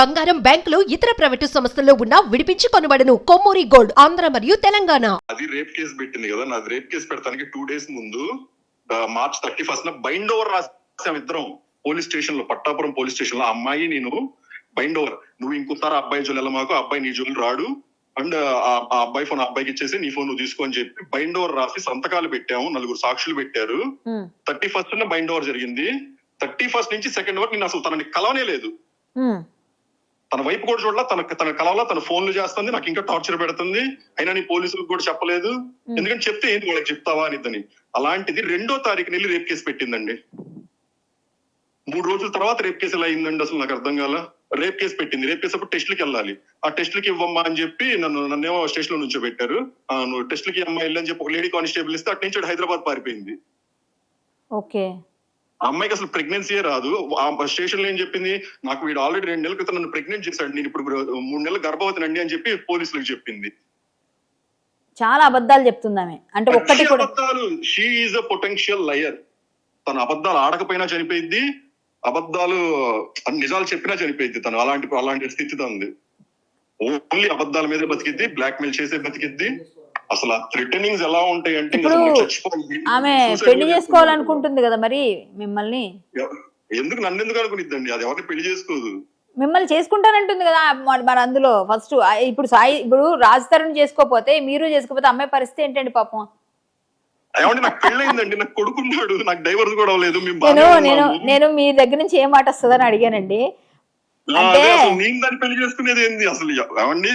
బంగారం బ్యాంకులు ఇతర ప్రైవేటు సంస్థల్లో ఉన్న విడిపించి కొనబడను. కొమ్మూరి గోల్డ్ ఆంధ్ర మరియు తెలంగాణ. అది రేప్ కేసు పెట్టింది కదా నాది రేప్ కేసు పెడతానికి టూ డేస్ ముందు March thirty first bind over రాసాం ఇద్దరం. పోలీస్ స్టేషన్లో పట్టాపురం పోలీస్ స్టేషన్లో అమ్మాయి నేను బైండ్ ఓవర్. నువ్వు ఇంకోసారి అబ్బాయి జోలు మాకు అబ్బాయి నీ జోలు రాడు. అండ్ ఆ అబ్బాయి ఫోన్ అబ్బాయికి ఇచ్చేసి నీ ఫోన్ నువ్వు తీసుకో అని చెప్పి బైండ్ ఓవర్ రాసి సంతకాలు పెట్టాము. నలుగురు సాక్షులు పెట్టారు. థర్టీ ఫస్ట్ బైండ్ ఓవర్ జరిగింది. థర్టీ ఫస్ట్ నుంచి సెకండ్ వరకు నేను అసలు తనని కలవనే లేదు. తన వైపు కూడా చూడాల తన తన కలవలా తన ఫోన్లు చేస్తుంది నాకు ఇంకా టార్చర్ పెడుతుంది. అయినా నీ పోలీసులకు కూడా చెప్పలేదు. ఎందుకంటే చెప్తే ఏంటి వాళ్ళకి చెప్తావా అనిద్దని అలాంటిది రెండో తారీఖు నెల్లి రేప్ కేసు పెట్టిందండి. మూడు రోజుల తర్వాత రేప్ కేసు ఎలా అయిందండి అసలు నాకు అర్థం కాల. రేప్ కేసు పెట్టింది. రేప్ కేసు అప్పుడు టెస్ట్లకి వెళ్ళాలి. ఆ టెస్ట్లకి ఇవ్వమ్మా అని చెప్పి నన్ను నన్నేమో స్టేషన్లో నుంచో పెట్టారు. ఆ, నువ్వు టెస్ట్లకి అమ్మాయి వెళ్ళని చెప్పి ఒక లేడీ కానిస్టేబుల్ ఇస్తే అటు నుంచి హైదరాబాద్ పారిపోయింది. ఓకే. అమ్మాయికి అసలు ప్రెగ్నెన్సీయే రాదు. ఆ స్టేషన్లో ఏం చెప్పింది? నాకు వీడు ఆల్రెడీ రెండు నెలల క్రితం నన్ను ప్రెగ్నెంట్ చేశాడు. నేను ఇప్పుడు మూడు నెలలు గర్భవతినండి అని చెప్పి పోలీసులకు చెప్పింది. చాలా అబద్ధాలు చెప్తుంది ఆమె. అంటే ఒక్కటి అబద్ధాలు. She is a potential liar తన అబద్ధాలు ఆడకపోయినా చనిపోయింది అబద్ధాలు నిజాలు చెప్పినా చనిపోయింది తను. అలాంటి అలాంటి స్థితి ఉంది. ఓన్లీ అబద్ధాల మీదే బతికిద్ది. బ్లాక్ మెయిల్ చేసే బతికిద్ది. అసలు థ్రిటనింగ్స్ ఎలా ఉంటాయి అంటే ఇంకా ఇప్పుడు అసలు చచ్చిపోవాలి. ఆమె పెళ్ళి చేసుకోవాలనుకుంటుంది కదా మరి మిమ్మల్ని. ఎందుకు నన్ను ఎందుకు అనుకునిద్దండి? అది ఎవరిని పెళ్ళి చేసుకోదు. మిమ్మల్ని చేసుకుంటానంటుంది కదా మరి అందులో. ఫస్ట్ ఇప్పుడు సాయి ఇప్పుడు రాజ్ తరుణ్ చేసుకోపోతే మీరు చేసుకోపోతే అమ్మాయి పరిస్థితి ఏంటండి పాపం? ఏమంటే నాకు నాకు కొడుకున్నాడు. నాకు డైవర్స్ కూడా అవ్వలేదు. మేము నేను. నేను మీ దగ్గర నుంచి ఏ మాట వస్తుందని అడిగానండి.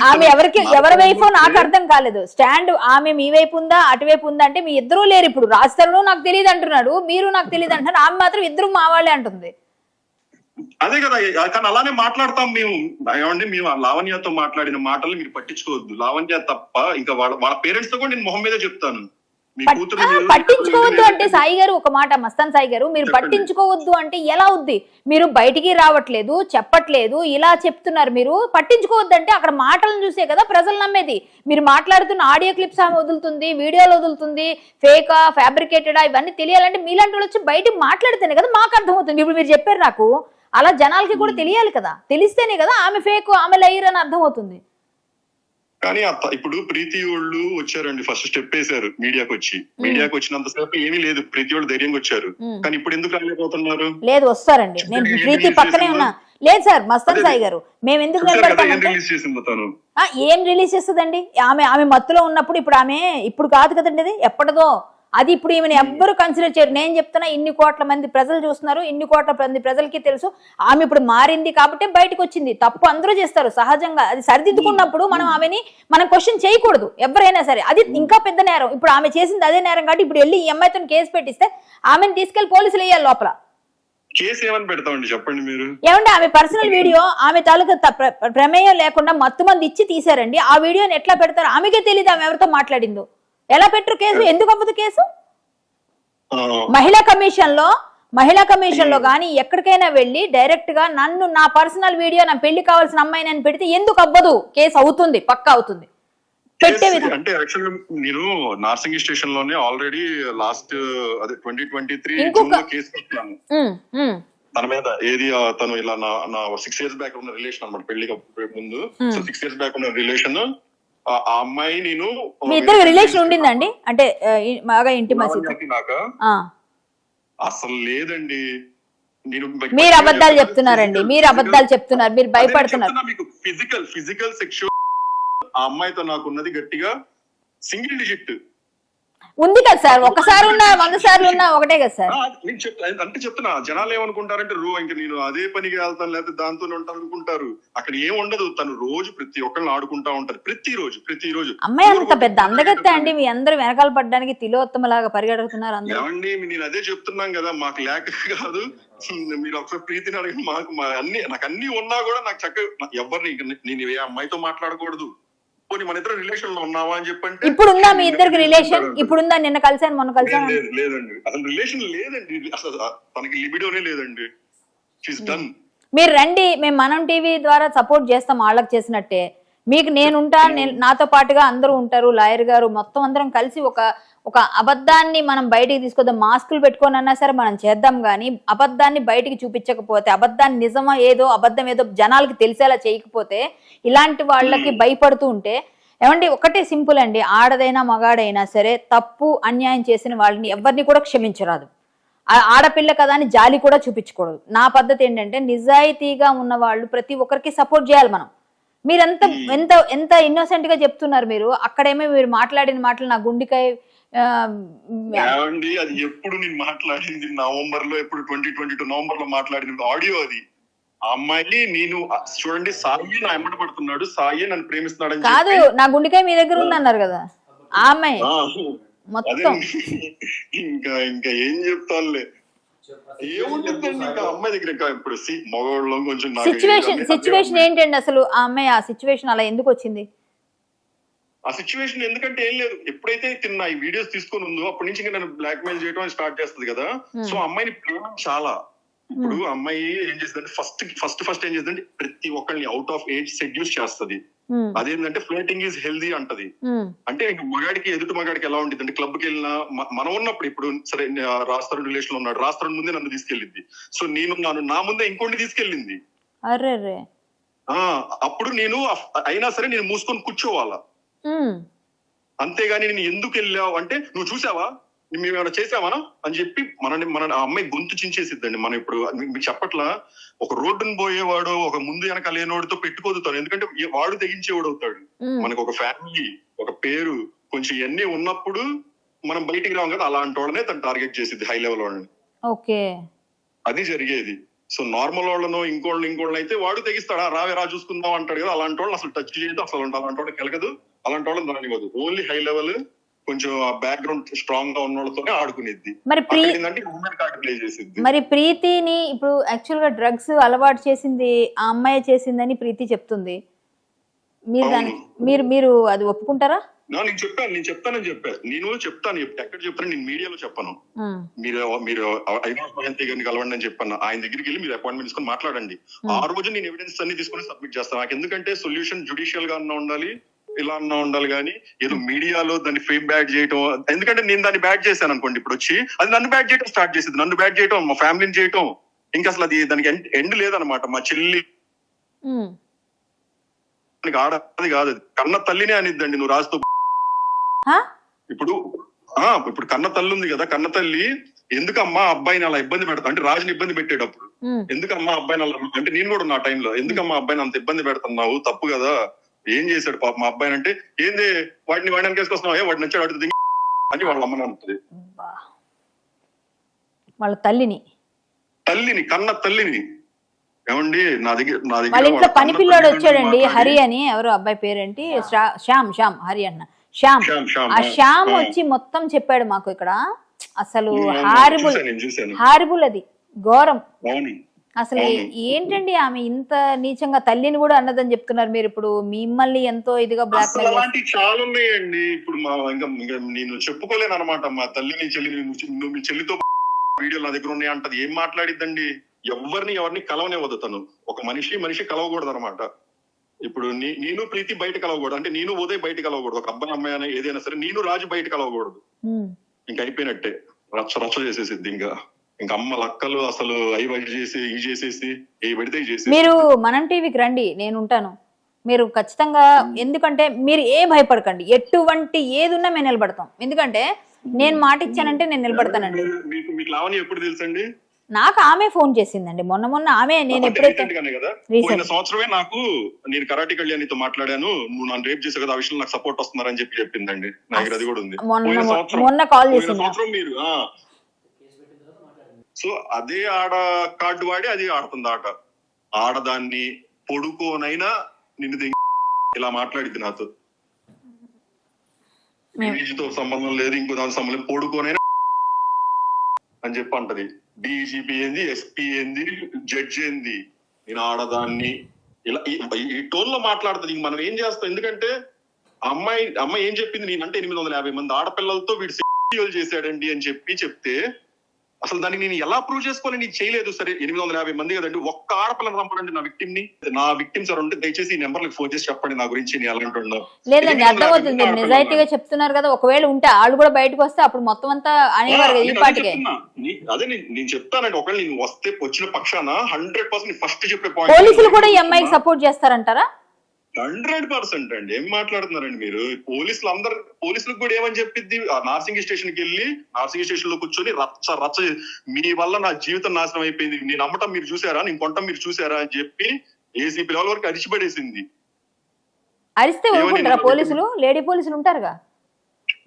ఆమె ఎవరికి ఎవరి వైపు నాకు. అర్థం కాలేదు. స్టాండ్ ఆమె మీ వైపు ఉందా అటువైపు ఉందా అంటే మీ ఇద్దరూ లేరు ఇప్పుడు. రాజ్ తరుణ్ నాకు తెలియదు అంటున్నాడు మీరు నాకు తెలియదు అంటున్నారు ఆమె మాత్రం ఇద్దరు మా వాళ్ళే అంటుంది. అదే కదా కానీ అలానే మాట్లాడతాం మేము. ఏమండి మేము ఆ లావణ్యతో మాట్లాడిన మాటలు మీరు పట్టించుకోవద్దు. లావణ్య తప్ప ఇంకా వాళ్ళ వాళ్ళ పేరెంట్స్తో కూడా నేను మొహం మీద చెప్తాను. పట్టించుకోవద్దు అంటే సాయి గారు ఒక మాట మస్తాన్ సాయి గారు మీరు. పట్టించుకోవద్దు అంటే ఎలా అవుద్ది? మీరు బయటికి రావట్లేదు చెప్పట్లేదు ఇలా చెప్తున్నారు మీరు. పట్టించుకోవద్దు అంటే అక్కడ మాటలను చూసే కదా ప్రజలు నమ్మేది. మీరు మాట్లాడుతున్న ఆడియో క్లిప్స్ ఆమె వదులుతుంది వీడియోలు వదులుతుంది ఫేకా ఫ్యాబ్రికేటెడా ఇవన్నీ తెలియాలంటే మీలాంటి వాళ్ళు వచ్చి బయటికి మాట్లాడితేనే కదా మాకు అర్థమవుతుంది. ఇప్పుడు మీరు చెప్పారు నాకు అలా జనాలకి కూడా తెలియాలి కదా. తెలిస్తేనే కదా ఆమె ఫేక్ ఆమె లైర్ అని అర్థమవుతుంది. కానీ ఇప్పుడు ప్రీతి వాళ్ళు వచ్చారండి. ఫస్ట్ స్టెప్ వేశారు మీడియాకి వచ్చి. మీడియాకి వచ్చినంత సేపు ఏమీ లేదు. ప్రీతి వాళ్ళు ధైర్యంగా వచ్చారు. కానీ ఇప్పుడు ఎందుకు రాలేకపోతున్నారు? లేదు వస్తారండి. నేను ప్రీతి పక్కనే? ఉన్నా. లేదు సార్ మస్తాన్. సాయి గారు. మేము ఎందుకు ఏం రిలీజ్ చేస్తుందండి? ఆమె ఆమె మత్తులో ఉన్నప్పుడు ఇప్పుడు ఆమె ఇప్పుడు కాదు కదండి ఎప్పటిదో. అది ఇప్పుడు ఈమెను ఎవ్వరు కన్సిడర్ చేయరు. నేను చెప్తున్నా ఇన్ని కోట్ల మంది ప్రజలు చూస్తున్నారు ఇన్ని కోట్ల మంది ప్రజలకి తెలుసు. ఆమె ఇప్పుడు మారింది కాబట్టి బయటకు వచ్చింది తప్పు అందరూ చేస్తారు సహజంగా. అది సరిదిద్దుకున్నప్పుడు మనం ఆమెని మనం క్వశ్చన్ చేయకూడదు ఎవరైనా సరే. అది ఇంకా పెద్ద నేరం. ఇప్పుడు ఆమె చేసింది అదే నేరం కాబట్టి ఇప్పుడు వెళ్ళి ఈ అమ్మాయితో కేసు పెట్టిస్తే ఆమెను తీసుకెళ్ళి పోలీసులు వేయాలి లోపల. కేసు ఏమని పెడతామండి? చెప్పండి మీరు. ఆమె పర్సనల్ వీడియో ఆమె తాలూకా ప్రమేయం లేకుండా మత్తు మంది ఇచ్చి తీశారండి. ఆ వీడియోని ఎట్లా పెడతారు ఆమెకే తెలియదు ఆమె ఎవరితో మాట్లాడిందో. ఎలా పెట్టరు కేసు? ఎందుకు అవ్వదు కేసు? మహిళా కమిషన్లో మహిళా కమిషన్లో గానీ ఎక్కడికైనా వెళ్ళి డైరెక్ట్గా నన్ను నా పర్సనల్ వీడియో నా పెళ్ళి కావాల్సిన అమ్మాయిని అని పెడితే ఎందుకు అవ్వదు? కేసు అవుతుంది పక్క అవుతుంది. అంటే యాక్చువల్ నేను నార్సింగి స్టేషన్లోనే ఆల్రెడీ లాస్ట్ అదే ట్వంటీ ట్వంటీ త్రీ కేసు పెట్టాను. తన మీద ఏది తను ఇలా నా సిక్స్ ఇయర్స్ బ్యాక్ ఉన్న రిలేషన్ అన్నమాట పెళ్ళికి ముందు. సో సిక్స్ ఇయర్స్ బ్యాక్ ఉన్న రిలేషన్ ఆ అమ్మాయి నేను మీ ఇద్దరు రిలేషన్ ఉండిందండి? అంటే బాగా లావణ్యకి నాక? అసలు లేదండి. నేను మీరు అబద్ధాలు చెప్తున్నారండి. మీరు అబద్ధాలు చెప్తున్నారు. మీరు భయపడుతున్నారు. మీకు. ఫిజికల్ ఫిజికల్ సెక్షువల్ ఆ అమ్మాయితో నాకు ఉన్నది గట్టిగా సింగిల్ డిజిట్ ఉంది కదా సార్? ఒకసారి ఉన్నా వంద సార్లు ఉన్నా ఒకటే కదా సార్? నేను చెప్తా అంటే చెప్తున్నా జనాలు ఏమనుకుంటారంటే రో ఇంక నేను అదే పనికి వెళ్తాను లేకపోతే దాంతో ఉంటాను అనుకుంటారు. అక్కడ ఏం ఉండదు తను రోజు ప్రతి ఒక్కరిని ఆడుకుంటా ఉంటది ప్రతి రోజు ప్రతి రోజు అమ్మాయి అంత పెద్ద అందగత్తే అండి మీ అందరూ వెనకాల పడ్డానికి తిలోత్తమలాగా పరిగెడుతున్నారు అందరూ. ఏమండి నేను అదే చెప్తున్నాం కదా మాకు లేక కాదు. మీరు ఒకసారి ప్రీతిని అడిగి మాకు అన్ని నాకు అన్ని ఉన్నా కూడా నాకు చక్కగా ఎవరిని నేను ఏ అమ్మాయితో మాట్లాడకూడదు. పోనీ మన ఇద్దరు రిలేషన్లో ఉన్నావా అని చెప్పంటే ఇప్పుడు ఉందా మీ ఇద్దరికి రిలేషన్ ఇప్పుడు ఉందా నిన్న కలిసాను మొన్న కలిసాను లేదు, లేదండి. అసలు రిలేషన్ లేదండి. అసలు తనకి లిబిడోనే లేదండి. షీస్ డన్ మీరు రండి మేము మనం టీవీ ద్వారా సపోర్ట్ చేస్తాం వాళ్ళకి చేసినట్టే. మీకు నేను ఉంటాను నేను నాతో పాటుగా అందరూ ఉంటారు లాయర్ గారు మొత్తం అందరం కలిసి ఒక ఒక అబద్ధాన్ని మనం బయటికి తీసుకొద్దాం మాస్కులు పెట్టుకొని అన్నా సరే మనం చేద్దాం కానీ అబద్ధాన్ని బయటికి చూపించకపోతే అబద్ధాన్ని నిజమా ఏదో అబద్ధం ఏదో జనాలకి తెలిసేలా చేయకపోతే ఇలాంటి వాళ్ళకి భయపడుతూ ఉంటే ఏమండి ఒకటే సింపుల్ అండి ఆడదైనా మగాడైనా సరే తప్పు అన్యాయం చేసిన వాళ్ళని ఎవరిని కూడా క్షమించరాదు. ఆ ఆడపిల్ల కదా అని జాలి కూడా చూపించకూడదు. నా పద్ధతి ఏంటంటే నిజాయితీగా ఉన్న వాళ్ళు ప్రతి ఒక్కరికి సపోర్ట్ చేయాలి మనం. మీరెంత ఎంత ఎంత ఇన్నోసెంట్గా చెప్తున్నారు మీరు? అక్కడేమో మీరు మాట్లాడిన మాటలు నా గుండెకాయ ఏమండి అది ఎప్పుడు నేను మాట్లాడింది? నవంబర్లో ఎప్పుడు? ట్వంటీ ట్వంటీ టూ నవంబర్లో మాట్లాడిన ఆడియో అది. అమ్మాయి నేను చూడండి సాయి నా ఎమ్మట పడుతున్నాడు. సాయి నన్ను ప్రేమిస్తున్నాడు కాదు నా గుండెకాయ మీ దగ్గర ఉంది అన్నారు కదా. ఆ అమ్మాయి. మొత్తం. ఇంకా ఇంకా ఏం చెప్తానులే. ఏముంటుందండి ఇంకా అమ్మాయి దగ్గర ఇంకా ఇప్పుడు సి మగవాళ్ళు కొంచెం సిచ్యువేషన్ ఏంటండి అసలు ఆ అమ్మాయి? ఆ సిచ్యువేషన్ అలా ఎందుకు వచ్చింది? ఆ సిచ్యువేషన్ ఎందుకంటే ఏం లేదు. ఎప్పుడైతే తిన్న ఈ వీడియోస్ తీసుకొని ఉందో అప్పటి నుంచి ఇంకా నన్ను బ్లాక్ మెయిల్ చేయడం స్టార్ట్ చేస్తుంది కదా. Hmm. సో అమ్మాయిని ప్రేమ చాలా. ఇప్పుడు అమ్మాయి ఏం చేస్తుందంటే ఫస్ట్ ఫస్ట్ ఫస్ట్ ఏం చేస్తుందంటే ప్రతి ఒక్కరిని అవుట్ ఆఫ్ ఏజ్ సెడ్యూస్ చేస్తది. అదేంటంటే ఫ్లోటింగ్ ఈజ్ హెల్దీ అంటది. ఉమ్, అంటే మగాడికి ఎదుటి మగాడికి ఎలా ఉంటుంది అంటే క్లబ్కి వెళ్ళినా మనం ఉన్నప్పుడు ఇప్పుడు సరే రాస్తారుడు రిలేషన్లో ఉన్నాడు. రాస్తారుడు ముందే నన్ను తీసుకెళ్ళింది సో నేను నాను నా ముందే ఇంకోటి తీసుకెళ్ళింది. అప్పుడు నేను అయినా సరే నేను మూసుకొని కూర్చోవాలా. ఉమ్, అంతేగాని నేను ఎందుకు వెళ్ళావు? అంటే నువ్వు చూసావా? మేము ఏమైనా చేసావా అని చెప్పి మనని మన అమ్మాయి గొంతు చించేసిద్దండి. మనం ఇప్పుడు మీకు చెప్పట్లా ఒక రోడ్డును పోయేవాడు ఒక ముందు వెనక లేనివాడితో పెట్టుకోదుతాడు ఎందుకంటే వాడు తెగించేవాడు అవుతాడు. మనకు ఒక ఫ్యామిలీ ఒక పేరు కొంచెం ఇవన్నీ ఉన్నప్పుడు మనం బయటికి రాం కదా అలాంటి వాళ్ళనే తను టార్గెట్ చేసింది హై లెవెల్ వాళ్ళని. ఓకే. అది జరిగేది. సో నార్మల్ వాళ్ళను ఇంకోళ్ళు ఇంకోళ్ళు అయితే వాడు తెగిస్తాడా? రావే రా చూసుకుందాం అంటాడు కదా. అలాంటి వాళ్ళు అసలు టచ్ చేయదు అసలు అలాంటి వాళ్ళు కెలకదు అలాంటి వాళ్ళని రానివ్వదు ఓన్లీ హై లెవెల్ కొంచెం ఆ బ్యాక్గ్రౌండ్ స్ట్రాంగ్గా ఉన్న వాళ్ళతోనే ఆడుకునేది. మరి కార్డు ప్లే మరి ప్రీతిని ఇప్పుడు యాక్చువల్గా డ్రగ్స్ అలవాటు చేసింది ఆ అమ్మాయి చేసిందని ప్రీతి చెప్తుంది. మీరు దాని మీరు మీరు అది ఒప్పుకుంటారా? నా, నేను చెప్పాను నేను చెప్తానని చెప్పాను నేను చెప్తాను ఎక్కడ చెప్తాను నేను మీడియాలో చెప్పాను. మీరు మీరు ఐనాస్ మహంతి గారిని కలవండి అని చెప్పాను ఆయన దగ్గరికి వెళ్ళి మీరు అపాయింట్మెంట్ తీసుకొని మాట్లాడండి. ఆ. రోజు నేను ఎవిడెన్స్ అన్ని తీసుకొని సబ్మిట్ చేస్తాను. నాకు ఎందుకంటే సొల్యూషన్ జుడిషియల్గా ఉండాలి. ఇలా అన్నా ఉండాలి కానీ ఏదో మీడియాలో దాన్ని ఫేమ్ బ్యాడ్ చేయటం ఎందుకంటే నేను దాన్ని బ్యాడ్ చేశాను అనుకోండి ఇప్పుడు వచ్చి అది నన్ను బ్యాడ్ చేయటం స్టార్ట్ చేసింది నన్ను బ్యాడ్ చేయటం మా ఫ్యామిలీని చేయటం. ఇంకా అసలు అది దానికి ఎండ్ లేదనమాట మా చెల్లి ఆడది కాదు అది. కన్న తల్లినే అనిద్దండి నువ్వు రాజుతో హా? ఇప్పుడు ఆ ఇప్పుడు కన్న తల్లి ఉంది కదా కన్న తల్లి ఎందుకమ్మా అబ్బాయిని అలా ఇబ్బంది పెడతా అంటే రాజుని ఇబ్బంది పెట్టేటప్పుడు. ఎందుకమ్మా అబ్బాయిని అలా అంటే నేను కూడా నా టైంలో ఎందుకమ్మా అబ్బాయిని అంత ఇబ్బంది పెడుతున్నావు తప్పు కదా. ఏం చేశాడు పాప మా అబ్బాయిని అంటే ఏంది? వాడిని వాడిని కేసుకొస్తున్నావు ఏ వాడు నచ్చాడు అడుగుతుంది అని వాళ్ళ అమ్మని అంటుంది. వాళ్ళ తల్లిని. తల్లిని కన్న తల్లిని. ఏమండి? నా దగ్గర నా దగ్గర వాళ్ళ ఇంట్లో పని పిల్లోడు వచ్చాడండి హరి అని ఎవరు అబ్బాయి పేరేంటి? శ్రా- శ్యామ్ శ్యామ్ హరి అన్న. శ్యామ్. శ్యామ్, శ్యామ్, ఆ శ్యామ్ ఆ. వచ్చి మొత్తం చెప్పాడు మాకు ఇక్కడ. అసలు హారిబుల్ చూశాను, నేను చూశాను. హారిబుల్ అది. ఘోరం. అవును. అసలు. ఏంటండి ఆమె ఇంత నీచంగా తల్లిని కూడా అన్నదని చెప్తున్నారు మీరు? ఇప్పుడు మిమ్మల్ని ఎంతో ఇదిగా బ్లాక్ అలాంటివి చాలా ఉన్నాయండి. ఇప్పుడు మా ఇంకా నేను చెప్పుకోలేను అనమాట మా తల్లిని చెల్లిని నువ్వు మీ చెల్లితో వీడియోలు నా దగ్గర ఉన్నాయి అంటది. ఏం మాట్లాడిద్దండి? ఎవరిని ఎవరిని కలవనివ్వదు తను. ఒక మనిషి మనిషి కలవకూడదు అనమాట ఇప్పుడు నేను ప్రీతి బయట కలవకూడదు. అంటే నేను ఉదయ్ బయట కలవకూడదు. ఒక అబ్బాయి అమ్మాయి అయినా ఏదైనా సరే నేను రాజు బయట కలవకూడదు. ఇంకా అయిపోయినట్టే. రచ్చ రచ్చ చేసేసిద్ది ఇంకా. ఇంకా అమ్మ లక్కలు అసలు అవి బయట చేసి ఇవి చేసేసి ఏ పెడితే చేసేసి. మీరు మనం టీవీకి రండి నేను ఉంటాను. మీరు ఖచ్చితంగా ఎందుకంటే మీరు ఏ భయపడకండి. ఎటువంటి ఏది ఉన్నా మేము నిలబడతాం. ఎందుకంటే నేను మాట ఇచ్చానంటే నేను నిలబడతానండి. మీకు మీకు ఎప్పుడు తెలుసండి? నాకు ఆమె ఫోన్ చేసిందండి. మొన్న మొన్న ఆమె నేను ఎప్పుడైతే. పోయిన సంవత్సరమే నాకు నేను కరాటి కళ్యాణితో మాట్లాడాను. నువ్వు నన్ను రేప్ చేసావు కదా ఆ విషయంలో నాకు సపోర్ట్ వస్తున్నారని చెప్పి చెప్పిందండి. నా దగ్గర అది కూడా ఉంది. మొన్న మొన్న కాల్ చేసింది? సంవత్సరం మీరు సో అదే ఆడ కార్డు వాడి అది ఆడుతుంది ఆట ఆడదాన్ని పొడుకోనైనా నిన్ను ఇలా మాట్లాడిద్ది నాతో. మేము- తో సంబంధం లేదు ఇంకో దాని సంబంధం పొడుకోనైనా అని చెప్పి అంటది డీజీపీ ఏంది ఎస్పీ ఏంది జడ్జి ఏంది? నేను ఆడదాన్ని ఇలా ఈ- టోన్లో మాట్లాడుతుంది. ఇంక మనం ఏం చేస్తాం? ఎందుకంటే అమ్మాయి అమ్మాయి ఏం చెప్పింది? నేనంటే ఎనిమిది వందల యాభై మంది ఆడపిల్లలతో వీడు చేశాడండి అని చెప్పి చెప్తే అసలు దాన్ని నేను ఎలా ప్రూవ్ చేసుకోవాలి? నీకు చేయలేదు సరే. ఎనిమిది వందల యాభై మంది కదండి. ఒక్క ఆడపిల్లని రమ్మనండి నా విక్టిమ్ని. నా విక్టిమ్ సార్ ఉంటే దయచేసి ఈ నెంబర్ ఫోన్ చేసి చెప్పండి నా గురించి నేను ఎలాంటి లేదండి అర్థమవుతుంది. నిజాయితీగా చెప్తున్నారు కదా. ఒకవేళ ఉంటే వాళ్ళు కూడా బయటకు వస్తే అప్పుడు మొత్తం అంతా అనేవారు ఈ నేను అదే పాటికే నేను- నేను చెప్తానండి. ఒకవేళ నేను వస్తే వచ్చిన పక్షాన హండ్రెడ్ పర్సెంట్ ఫస్ట్ చెప్పే పోలీసులు కూడా ఈ అమ్మాయికి సపోర్ట్ చేస్తారంటారా? హండ్రెడ్ పర్సెంట్ అండి. ఏం మాట్లాడుతున్నారండి మీరు? పోలీసులు అందరు పోలీసులకు కూడా ఏమని చెప్పిద్ది? ఆ నార్సింగ్ స్టేషన్కి వెళ్ళి నార్సింగ్ స్టేషన్లో కూర్చొని రచ్చ రచ్చ మీ వల్ల నా జీవితం నాశనం అయిపోయింది. నేను అమ్మటం మీరు చూసారా? నేను కొనటం మీరు చూసారా? అని చెప్పి ఏసీపీ లెవెల్ వరకు అరిచిపడేసింది. అరిస్తే ఊరుకుంటారా పోలీసులు? లేడీ పోలీసులు ఉంటారుగా?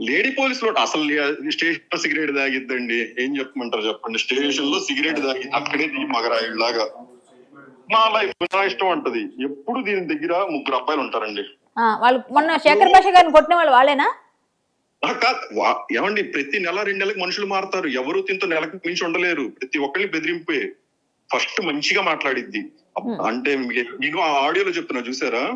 లేడీ పోలీసులు అసలు స్టేషన్లో సిగరెట్ తాగిద్దండి. ఏం చెప్పమంటారు చెప్పండి? స్టేషన్లో సిగరెట్ తాగి అక్కడే దిగి మగరాయుడులాగా. నా లైఫ్ నా ఇష్టం అంటది. ఎప్పుడు దీని దగ్గర ముగ్గురు అబ్బాయిలు ఉంటారండి. వాళ్ళు మొన్న శేఖర్ భాష గారిని కొట్టిన వాళ్ళు వాళ్ళేనా? ఏమండి ప్రతి నెల రెండు నెలలకు మనుషులు మారుతారు. ఎవరు తింతో నెలకు మించి ఉండలేరు. ప్రతి ఒక్కరిని బెదిరింపే ఫస్ట్ మంచిగా మాట్లాడిద్ది. అంటే మీకు- నేను ఆ ఆడియోలో చెప్తున్నా చూసారా?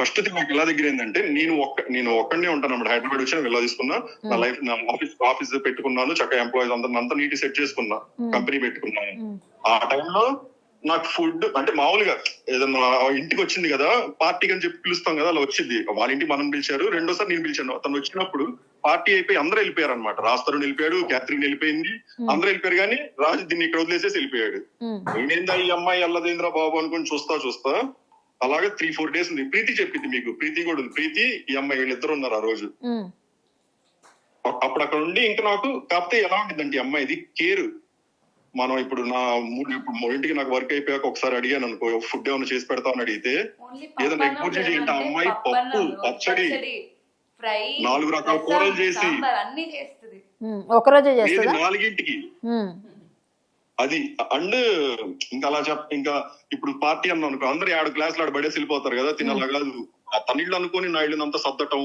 ఫస్ట్ నాకు ఎలా దగ్గర ఏంటంటే నేను ఒక్క నేను ఒక్కడనే ఉంటాను అన్నమాట. హైదరాబాద్ వచ్చి వెళ్ళా తీసుకున్నా. నా లైఫ్ నా ఆఫీస్ ఆఫీస్ పెట్టుకున్నాను. చక్కగా ఎంప్లాయీస్ అందరిని అంతా నీట్ సెట్ చేసుకున్నా. కంపెనీ పెట్టుకున్నాను. ఆ టైంలో నాకు ఫుడ్ అంటే మామూలుగా ఏదన్నా ఇంటికి వచ్చింది కదా పార్టీకి అని చెప్పి పిలుస్తాం కదా అలా వచ్చింది. వాళ్ళ ఇంటికి మనం పిలిచారు రెండోసారి నేను పిలిచాను. తను వచ్చినప్పుడు పార్టీ అయిపోయి అందరూ వెళ్ళిపోయారు అనమాట రాస్తారు వెళ్ళిపోయాడు క్యాథరిన్ వెళ్ళిపోయింది. అందరూ వెళ్ళిపోయారు కానీ రాజు దీన్ని ఇక్కడ వదిలేసేసి వెళ్ళిపోయాడు. నేనేందా ఈ అమ్మాయి అల్లదేంద్ర బాబు అనుకుని చూస్తా చూస్తా అలాగే త్రీ ఫోర్ డేస్ ఉంది. ప్రీతి చెప్పింది మీకు. ప్రీతి కూడా ఉంది. ప్రీతి ఈ అమ్మాయి వీళ్ళిద్దరు ఉన్నారు ఆ రోజు. అప్పుడు అక్కడ ఉండి ఇంకా నాకు కాకపోతే ఎలా ఉంటుందంటే ఈ అమ్మాయిది కేర్. మనం ఇప్పుడు నా మూడు ఇప్పుడు మూడింటికి నాకు వర్క్ అయిపోయాక ఒకసారి అడిగాను అనుకో ఫుడ్ ఏమైనా చేసి పెడతామని అడిగితే ఏదైనా ఎక్కువ చేసి ఏంటి అమ్మాయి పప్పు పచ్చడి. ఫ్రై నాలుగు రకాల కూరలు చేసి. అన్ని ఒకరోజే నాలుగింటికి. అది అండ్ ఇంకా అలా చెప్ ఇంకా ఇప్పుడు పార్టీ అన్నాను అనుకో అందరు ఏడు క్లాసులు ఆడ పడేసి వెళ్ళిపోతారు కదా తినాలా కాదు. ఆ తనిళ్ళు అనుకొని నా అంతా సర్దటం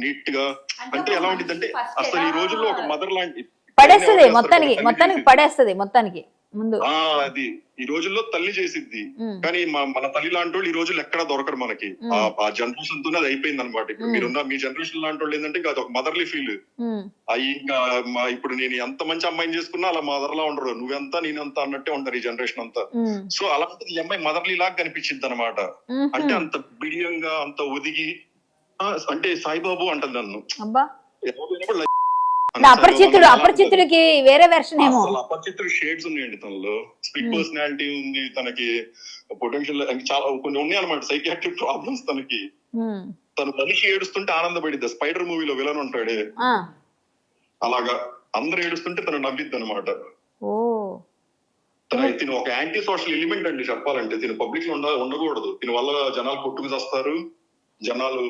నీట్గా అంటే ఎలా ఉంటుంది అంటే అసలు ఈ రోజుల్లో ఒక మదర్ లాంటి పడేస్తుంది మొత్తానికి? మొత్తానికి పడేస్తుంది మొత్తానికి. ముందు. అది ఈ రోజుల్లో తల్లి చేసిద్ది. కానీ మన తల్లి లాంటి వాళ్ళు ఈ రోజులు ఎక్కడ దొరకరు మనకి. ఆ- జనరేషన్ తోనే అది అయిపోయింది అనమాట ఇప్పుడు మీరున్న మీ జనరేషన్ లాంటి వాళ్ళు ఏంటంటే అది ఒక మదర్లీ ఫీల్ అవి ఇంకా ఇప్పుడు నేను ఎంత మంచి అమ్మాయిని చేసుకున్నా అలా మదర్ లా ఉండరు. నువ్వెంత నేనంత అన్నట్టే ఉంటారు ఈ జనరేషన్ అంతా. సో అలాంటిది ఈ అమ్మాయి మదర్లీ లాగా కనిపించింది అనమాట అంటే అంత బిడియంగా అంత ఒదిగి అంటే సాయిబాబు అంటది నన్ను. ఎవరైనా అపరిచితుడు అపరిచితుడికి వేరే వెర్షన్ ఏమో. అపరిచితుడు షేడ్స్ ఉన్నాయండి తనలో. స్పీడ్ పర్సనాలిటీ ఉంది తనకి పొటెన్షియల్ చాలా కొన్ని ఉన్నాయి అనమాట సైకియాట్రిక్ ప్రాబ్లమ్స్ తనకి. ఉమ్, తను మనిషి ఏడుస్తుంటే ఆనందపడిద్ది. స్పైడర్ మూవీలో విలన్ ఉంటాడే. అలాగా అందరు ఏడుస్తుంటే తను నవ్విద్ది అనమాట తన ఒక యాంటీ సోషల్ ఎలిమెంట్ అండి చెప్పాలంటే. తిను పబ్లిక్లో ఉండ ఉండకూడదు. దీని వల్ల జనాలు కొట్టుకు చేస్తారు. జనాలు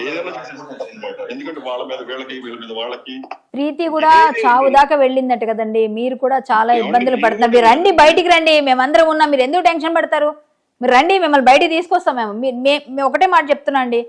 ఏదైనా అనమాట. ఎందుకంటే వాళ్ళ మీద వీళ్ళకి వీళ్ళ మీద వాళ్ళకి. ప్రీతి కూడా చావు దాకా వెళ్ళిందట కదండి. మీరు కూడా చాలా ఇబ్బందులు పడుతున్నారు. మీరు రండి బయటికి రండి. మేమందరం ఉన్నాం. మీరు ఎందుకు టెన్షన్ పడతారు? మీరు రండి మిమ్మల్ని బయటికి తీసుకొస్తాం మేము. మేము ఒకటే మాట చెప్తున్నా అండి.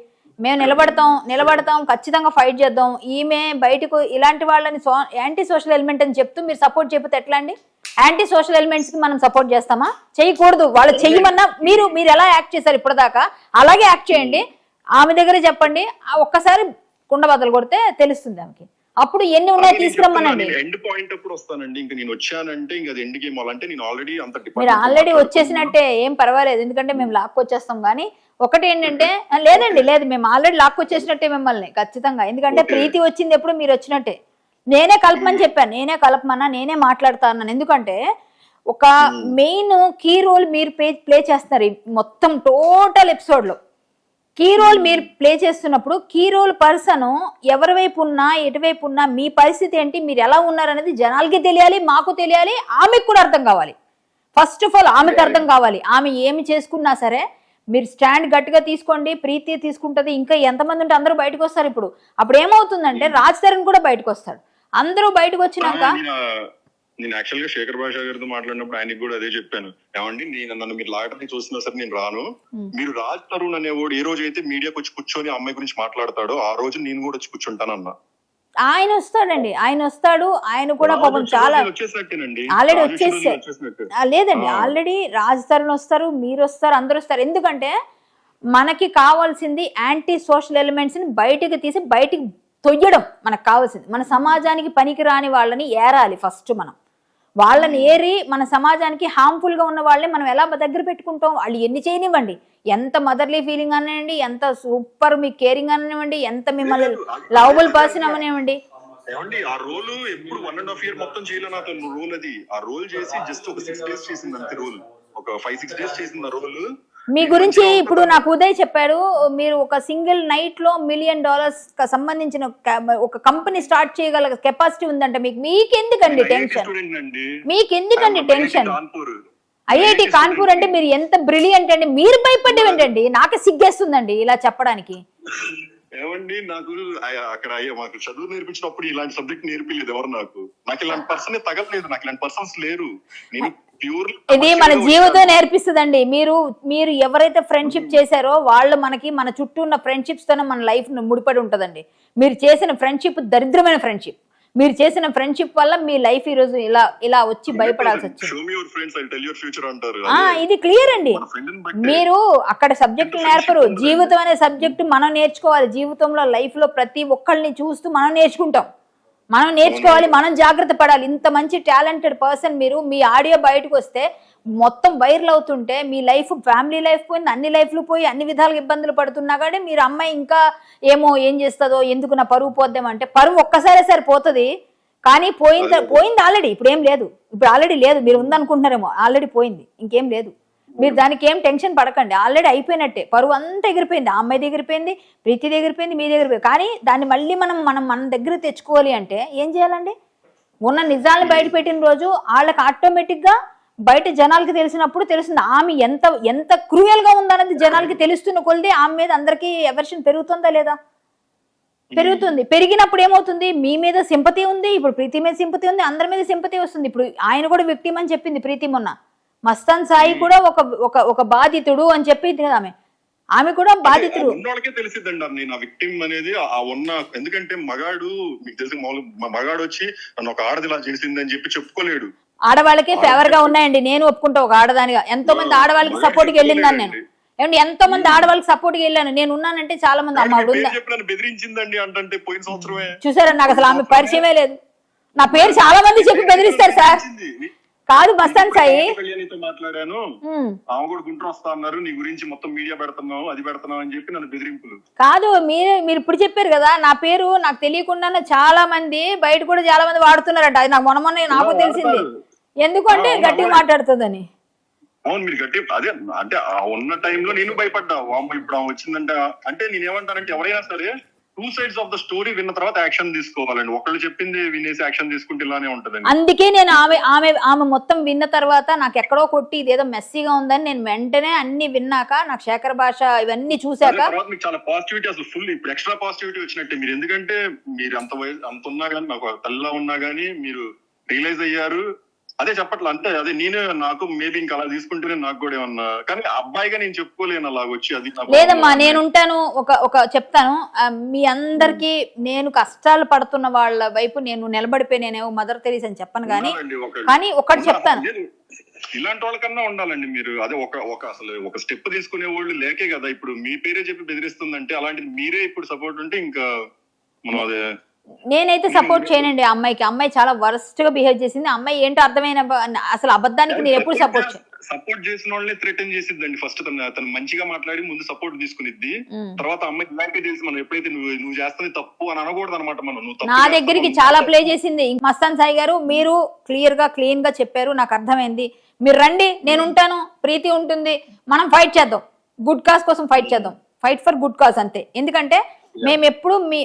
మేము నిలబడతాం నిలబడతాం ఖచ్చితంగా ఫైట్ చేద్దాం. ఈమె బయటకు ఇలాంటి వాళ్ళని సో యాంటీ సోషల్ ఎలిమెంట్ అని చెప్తూ మీరు సపోర్ట్ చెప్పితే ఎట్లా అండి? యాంటీ సోషల్ ఎలిమెంట్స్కి మనం సపోర్ట్ చేస్తామా? చేయకూడదు. వాళ్ళు చెయ్యమన్నా మీరు మీరు ఎలా యాక్ట్ చేశారు ఇప్పటిదాకా? అలాగే యాక్ట్ చేయండి. ఆమె దగ్గర చెప్పండి. ఒక్కసారి కుండ బద్దలు కొడితే తెలుస్తుంది ఆమెకి. అప్పుడు ఎన్ని ఉన్నాయో తీసుకురమ్మనండి. ఎండ్ పాయింట్ అప్పుడు వస్తానండి. ఇంకా నేను వచ్చానంటే ఇంకా ఎండ్ గేమ్ అంటే నేను ఆల్రెడీ అంత మీరు ఆల్రెడీ. వచ్చేసినట్టే ఏం పర్వాలేదు. ఎందుకంటే మేము లాక్కొచ్చేస్తాం కానీ ఒకటి ఏంటంటే లేదండి లేదు మేము ఆల్రెడీ లాక్కొచ్చేసినట్టే మిమ్మల్ని ఖచ్చితంగా. ఎందుకంటే. ప్రీతి వచ్చింది ఎప్పుడు మీరు వచ్చినట్టే. నేనే కలపమని చెప్పాను నేనే కలపమన్నా నేనే మాట్లాడతా అన్నాను ఎందుకంటే ఒక మెయిన్ కీ రోల్ మీరు ప్లే ప్లే చేస్తున్నారు మొత్తం టోటల్ ఎపిసోడ్లో. కీ రోల్ మీరు ప్లే చేస్తున్నప్పుడు కీ రోల్ పర్సన్ ఎవరి వైపు ఉన్నా ఎటువైపు ఉన్నా మీ పరిస్థితి ఏంటి మీరు ఎలా ఉన్నారనేది జనాలకి తెలియాలి మాకు తెలియాలి ఆమెకు కూడా అర్థం కావాలి. ఫస్ట్ ఆఫ్ ఆల్ ఆమెకు అర్థం కావాలి. ఆమె ఏమి చేసుకున్నా సరే మీరు స్టాండ్ గట్టిగా తీసుకోండి ప్రీతి తీసుకుంటది ఇంకా ఎంతమంది ఉంటే అందరూ బయటకు వస్తారు ఇప్పుడు. అప్పుడు ఏమవుతుందంటే రాజ్ తరుణ్ కూడా బయటకు వస్తాడు. అందరూ బయటకు వచ్చినాక నేను- యాక్చువల్గా శేఖర్ భాష గారితో మాట్లాడినప్పుడు ఆయనకి కూడా అదే చెప్పాను. ఏమండి నేను నన్ను మీరు లాగడానికి చూసినా సరే నేను రాను. మీరు రాజ్ తరుణ్ అనేవాడు ఏ రోజు అయితే మీడియాకి వచ్చి కూర్చొని అమ్మాయి గురించి మాట్లాడతాడో ఆ రోజు నేను కూడా వచ్చి కూర్చుంటానన్నా. ఆయన వస్తాడండి. ఆయన వస్తాడు. ఆయన కూడా పాపం చాలా రోజు వచ్చేసినట్టేనండి. Already రాజు వచ్చే రోజు వచ్చేసే- వచ్చేసినట్టే. ఆ, లేదండి. ఆల్రెడీ రాజ్ తరుణ్ వస్తారు మీరు వస్తారు అందరూ వస్తారు. ఎందుకంటే మనకి కావాల్సింది యాంటీ సోషల్ ఎలిమెంట్స్ని బయటికి తీసి బయటికి తొయ్యడం మనకు కావాల్సింది. మన సమాజానికి పనికి రాని వాళ్ళని ఏరాలి ఫస్ట్ మనం. వాళ్ళని ఏరి మన సమాజానికి హార్మ్ఫుల్గా ఉన్న వాళ్ళని మనం ఎలా దగ్గర పెట్టుకుంటాం? వాళ్ళు ఎన్ని చేయనివ్వండి. ఎంత మదర్లీ ఫీలింగ్ అనివ్వండి ఎంత సూపర్ మీ కేరింగ్ అనివ్వండి ఎంత మిమ్మల్ని లవబుల్ పర్సన్ అవనివ్వండి ఏమండి ఆ రోల్ ఎప్పుడు వన్ అండ్ హాఫ్ ఇయర్ మొత్తం చేయలే నాతో రోల్ అది. ఆ రోల్ చేసి జస్ట్ ఒక సిక్స్ డేస్ చేసింది అంతే రోల్ ఒక ఫైవ్ సిక్స్ డేస్ చేసింది ఆ రోల్ మీ గురించి ఇప్పుడు నాకు ఉదయ్ చెప్పాడు మీరు ఒక సింగిల్ నైట్లో మిలియన్ డాలర్స్ సంబంధించిన ఒక కంపెనీ స్టార్ట్ చేయగల కెపాసిటీ ఉందంట మీకు. మీకెందుకండి టెన్షన్ మీకెందుకండి టెన్షన్ ఐఐటి కాన్పూర్ అంటే మీరు ఎంత బ్రిలియంట్ అండి. మీరు భయపడేవి ఏంటండి నాకే సిగ్గేస్తుందండి ఇలా చెప్పడానికి. ఏమండి నాకు అక్కడ మాకు చదువు నేర్పించినప్పుడు ఇలాంటి సబ్జెక్ట్ నేర్పిలేదు ఎవరు నాకు. నాకు ఇలాంటి పర్సన్ తగలేదు నాకు ఇలాంటి పర్సన్స్ లేరు. నేను ప్యూర్ ఇది మన జీవితం నేర్పిస్తుందండి. మీరు మీరు ఎవరైతే ఫ్రెండ్షిప్ చేశారో వాళ్ళు మనకి మన చుట్టూ ఉన్న ఫ్రెండ్షిప్స్ తోనే మన లైఫ్ ముడిపడి ఉంటదండి. మీరు చేసిన ఫ్రెండ్షిప్ దరిద్రమైన ఫ్రెండ్షిప్ మీరు చేసిన ఫ్రెండ్షిప్ వల్ల మీ లైఫ్ ఈ రోజు ఇలా ఇలా వచ్చి భయపడాల్సి వచ్చింది. ఇది క్లియర్ అండి. మీరు అక్కడ సబ్జెక్టులు నేర్పరు. జీవితం అనే సబ్జెక్ట్ మనం నేర్చుకోవాలి. జీవితంలో లైఫ్లో ప్రతి ఒక్కళ్ళని చూస్తూ మనం నేర్చుకుంటాం. మనం నేర్చుకోవాలి మనం జాగ్రత్త పడాలి. ఇంత మంచి టాలెంటెడ్ పర్సన్ మీరు మీ ఆడియో బయటకు వస్తే మొత్తం వైరల్ అవుతుంటే మీ లైఫ్ ఫ్యామిలీ లైఫ్ పోయింది అన్ని లైఫ్లు పోయి అన్ని విధాలుగా ఇబ్బందులు పడుతున్నా కానీ మీరు అమ్మాయి ఇంకా ఏమో ఏం చేస్తుందో ఎందుకు నా పరువు పోద్దామంటే పరువు ఒక్కసారే సరే పోతుంది. కానీ పోయింది పోయింది. ఆల్రెడీ ఇప్పుడు ఏం లేదు. ఇప్పుడు ఆల్రెడీ లేదు. మీరు ఉందనుకుంటున్నారేమో. ఆల్రెడీ పోయింది. ఇంకేం లేదు. మీరు దానికి ఏం టెన్షన్ పడకండి. ఆల్రెడీ అయిపోయినట్టే. పరువు అంతా ఎగిరిపోయింది. ఆ అమ్మాయి ఎగిరిపోయింది ప్రీతి ఎగిరిపోయింది మీ దగ్గర కానీ దాన్ని మళ్ళీ మనం మనం మన దగ్గర తెచ్చుకోవాలి అంటే ఏం చేయాలండి? ఉన్న నిజాలను బయట పెట్టిన రోజు వాళ్ళకి ఆటోమేటిక్గా బయట జనాలకి తెలిసినప్పుడు తెలుస్తుంది ఆమె ఎంత ఎంత క్రూయల్గా ఉందన్నది జనాలకి తెలుస్తున్న కొలిది ఆమె మీద అందరికీ ఎవర్షన్ పెరుగుతుందా లేదా? పెరుగుతుంది. పెరిగినప్పుడు ఏమవుతుంది? మీ మీద సింపతి ఉంది ఇప్పుడు ప్రీతి మీద సింపతి ఉంది అందరి మీద సింపతి వస్తుంది. ఇప్పుడు ఆయన కూడా విక్టిమ్ అని చెప్పింది ప్రీతి మొన్న. మస్తాన్ సాయి కూడా ఒక ఒక ఒక బాధితుడు అని చెప్పింది కదా ఆమె. ఆమె కూడా బాధితుడు. ఉన్నోళ్ళకే తెలిసిద్దండి నేను ఆ విక్టిమ్ అనేది ఆ- ఉన్న ఎందుకంటే మగాడు మీకు తెలిసి మగాడు వచ్చి నన్ను ఒక ఆడది ఇలా చేసిందని చెప్పి చెప్పుకోలేడు. ఆడవాళ్ళకే ఫేవర్గా ఉన్నాయండి. నేను ఒప్పుకుంటా ఒక ఆడదానిగా. ఎంతో మంది ఆడవాళ్ళకి సపోర్ట్కి వెళ్ళిందని నేను. ఏమండి ఎంతో మంది ఆడవాళ్ళకి సపోర్ట్కి వెళ్ళాను. నేను ఉన్నానంటే చాలా మంది అమ్మ ఆవిడ ఉందా పేరు చెప్పి నన్ను బెదిరించిందండి అంటే పోయిన సంవత్సరమే. చూసారా నాకు అసలు ఆమె పరిచయమే లేదు. నా పేరు చాలా మంది చెప్పి బెదిరిస్తారు సార్. కాదు మస్తాన్ సాయి. మాట్లాడాను. ఆమె కూడా గుంటూరు వస్తా అన్నారు. నీ గురించి మొత్తం మీడియా పెడుతున్నావు అది పెడుతున్నావు అని చెప్పి నన్ను బెదిరింపులు. కాదు మీరు మీరు ఇప్పుడు చెప్పారు కదా నా పేరు నాకు తెలియకుండానే చాలా మంది బయట కూడా చాలా మంది వాడుతున్నారట. అది నాకు మొన్న మొన్న నాకు తెలిసింది. ఎందుకంటే గట్టిగా మాట్లాడుతుందని. అవును మీరు గట్టి అదే అంటే ఆ ఉన్న టైంలో నేను భయపడ్డా. ఇప్పుడు వచ్చిందంటే. అంటే నేను ఏమంటానంటే ఎవరైనా సరే two sides of the story విన్న తర్వాత యాక్షన్ తీసుకోవాలండి. ఒకళ్ళు చెప్పింది వినేసి యాక్షన్ తీసుకుంటే ఇలానే ఉంటదండి. అందుకే నేను ఆమె ఆమె ఆమె మొత్తం విన్న తర్వాత నాకు ఎక్కడో కొట్టి ఇదేదో మెస్సీగా ఉందని నేను వెంటనే అన్ని విన్నాక నాకు శేఖర్ భాష ఇవన్నీ చూశాక తర్వాత మీకు చాలా పాజిటివిటీ అసలు ఫుల్ ఇప్పుడు ఎక్స్ట్రా పాజిటివిటీ వచ్చినట్టే. మీరు ఎందుకంటే మీరు అంత వయసు అంత ఉన్నా కానీ నాకు తల్లిలా ఉన్నా కానీ మీరు రియలైజ్ అయ్యారు. అదే చెప్పట్లా అంటే అదే నేనే నాకు మేబీ ఇంకా అలా తీసుకుంటేనే నాకు కూడా ఏమన్నా కానీ అబ్బాయిగా నేను చెప్పుకోలేను అలాగ వచ్చి అది లేదమ్మా నేను ఉంటాను ఒక ఒక చెప్తాను. మీ అందరికి నేను కష్టాలు పడుతున్న వాళ్ళ వైపు నేను నిలబడిపోయి నేనేమో మదర్ తెరీస్ అని చెప్పను కానీ కానీ ఒకటి చెప్తాను. ఇలాంటి వాళ్ళకన్నా ఉండాలండి మీరు. అదే ఒక ఒక అసలు ఒక స్టెప్ తీసుకునే వాళ్ళు లేకే కదా. ఇప్పుడు మీ పేరే చెప్పి బెదిరిస్తుందంటే అలాంటిది మీరే ఇప్పుడు సపోర్ట్ ఉంటే ఇంకా మనం అదే నేనైతే సపోర్ట్ చేయనండి అమ్మాయికి. అమ్మాయి చాలా వరస్ట్గా బిహేవ్ చేసింది. అమ్మాయి ఏంటో అర్థమైన అసలు అబద్ధానికి నేను ఎప్పుడు సపోర్ట్ సపోర్ట్ చేసిన వాళ్ళని థ్రెటన్ చేసిద్దండి ఫస్ట్ తను. మంచిగా మాట్లాడి ముందు సపోర్ట్ తీసుకునిద్ది. తర్వాత అమ్మాయి ఇలాంటివి తెలిసి మనం ఎప్పుడైతే నువ్వు నువ్వు చేస్తుంది తప్పు అని అనకూడదు అనమాట మనం. నా దగ్గరికి. చాలా ప్లే చేసింది. మస్తాన్ సాయి గారు మీరు క్లియర్గా క్లీన్గా చెప్పారు. నాకు అర్థమైంది. మీరు రండి నేను ఉంటాను. ప్రీతి ఉంటుంది. మనం ఫైట్ చేద్దాం. గుడ్ కాజ్ కోసం ఫైట్ చేద్దాం. ఫైట్ ఫర్ గుడ్ కాజ్ అంతే. ఎందుకంటే మేము ఎప్పుడు మీ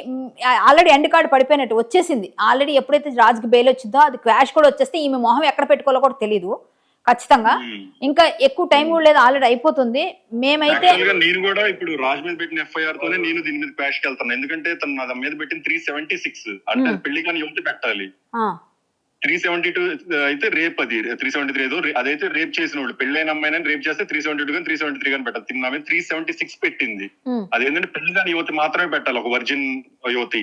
ఆల్రెడీ ఎండ్ కార్డు పడిపోయినట్టు వచ్చేసింది. ఆల్రెడీ ఎప్పుడైతే రాజుకి బెయిల్ వచ్చిందో అది క్వాష్ కూడా వచ్చేస్తే ఈమె మొహం ఎక్కడ పెట్టుకోవాలో కూడా తెలియదు ఖచ్చితంగా. Hmm. ఇంకా ఎక్కువ టైం కూడా లేదు ఆల్రెడీ అయిపోతుంది. మేమైతే నేను కూడా ఇప్పుడు రాజ్ మీద పెట్టిన ఎఫ్ఐఆర్ తోనే నేను దీని మీద క్వాష్కి వెళ్తాను ఎందుకంటే తను మీద పెట్టిన త్రీ సెవెంటీ సిక్స్ అంటే Hmm. పెళ్ళి కానీ యువతి పెట్టాలి? త్రీ సెవెంటీ టూ అయితే రేప్ అది. త్రీ సెవెంటీ త్రీ ఏదో అదైతే రేప్ చేసిన వాళ్ళు పెళ్ళైన అమ్మాయిని రేప్ చేస్తే త్రీ సెవెంటీ టూ కానీ త్రీ సెవెంటీ త్రీ కానీ పెట్టాలి. తిన్న త్రీ సెవెంటీ సిక్స్ పెట్టింది. అదేంటంటే పెళ్ళి కాని యువతి మాత్రమే పెట్టాలి. ఒక వర్జిన్ యువతి.